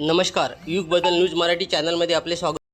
नमस्कार युग बदल न्यूज मराठी चॅनलमध्ये आपले स्वागत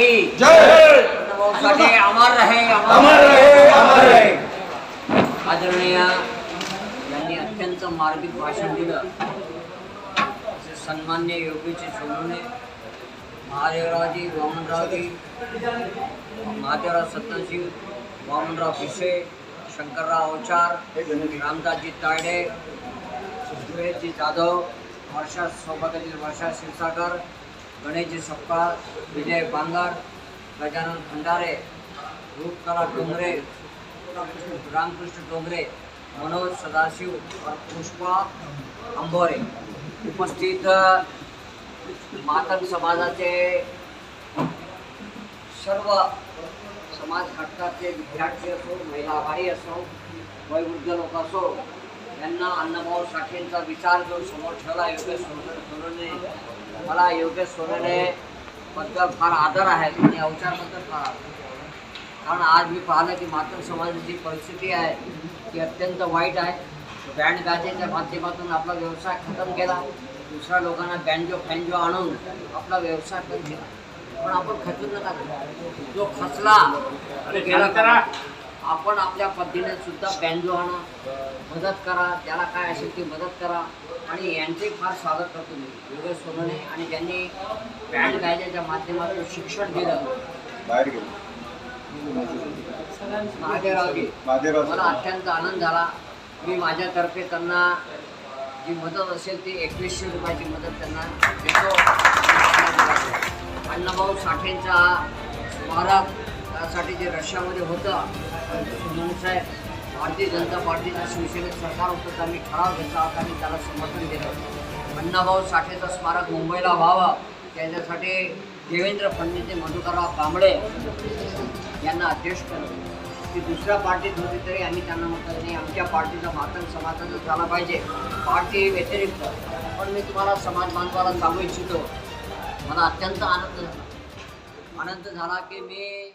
की जय. साठी अमर रहे अमर रहे. अमर रहे. आदरणीय यांनी अत्यंत मार्मिक भाषण दिलं. असे सन्मान्य योगीचे सोनवणे महादेवरावजी वामनरावजी महादेवराव सत्ताशिव वामनराव पिसे शंकरराव अवचार रामदासजी तायडे सुरेशजी जाधव वर्षा सौभाग्यातील वर्षा क्षीरसागर गणेशजी सपकाळ विजय बांगर गजानन खंडारे रूपकला डोंगरे रामकृष्ण डोंगरे मनोज सदाशिव पुष्पा अंबोरे उपस्थित मातंग समाजाचे सर्व समाज घटकाचे विद्यार्थी असो महिला आघाडी असो वयवृद्ध लोक असो यांना अण्णाभाऊ साठेंचा विचार जो समोर ठेवला योगेश सोनवणे मला योगेश सोनवणे बद्दल फार आदर आहे आणि अवचारबद्दल फार कारण आज मी पाहिलं की मातृ समाजाची परिस्थिती आहे ती अत्यंत वाईट आहे. बँड गाजेच्या माध्यमातून आपला व्यवसाय खतम केला. दुसऱ्या लोकांना बँजो फॅन्जो आणून आपला व्यवसाय पण केला. पण आपण खचून नका जो खचला आणि गेला आपण आपल्या पद्धतीने सुद्धा आणा मदत करा ज्याला काय असेल ती मदत करा. आणि यांचे फार स्वागत करतो मी योगेश सोनवणे. आणि ज्यांनी बँड गायल्याच्या माध्यमातून शिक्षण दिलं. बाहेर गेलो. मला अत्यंत आनंद झाला. मी माझ्यातर्फे त्यांना जी मदत असेल ती एकवीसशे रुपयाची मदत त्यांना देतो. अण्णाभाऊ साठेंचा स्मारक त्यासाठी जे रशियामध्ये होतं साहेब भारतीय जनता पार्टीचं शिवसेनेत सरकार होतं त्यांनी ठराव घेतला होता आणि त्याला समर्थन दिलं. अण्णाभाऊ साठेचं स्मारक मुंबईला व्हावं त्याच्यासाठी देवेंद्र फडणवीस मधुकरराव कांबळे यांना अध्यक्ष केलं. की दुसऱ्या पार्टीत होती तरी आम्ही त्यांना म्हटलं नाही आमच्या पार्टीचा मातन समाजाचा झाला पाहिजे. पार्टी व्यतिरिक्त पण मी तुम्हाला समाज बांधवाला सांगू इच्छितो. मला अत्यंत आनंद झाला. आनंद झाला की मी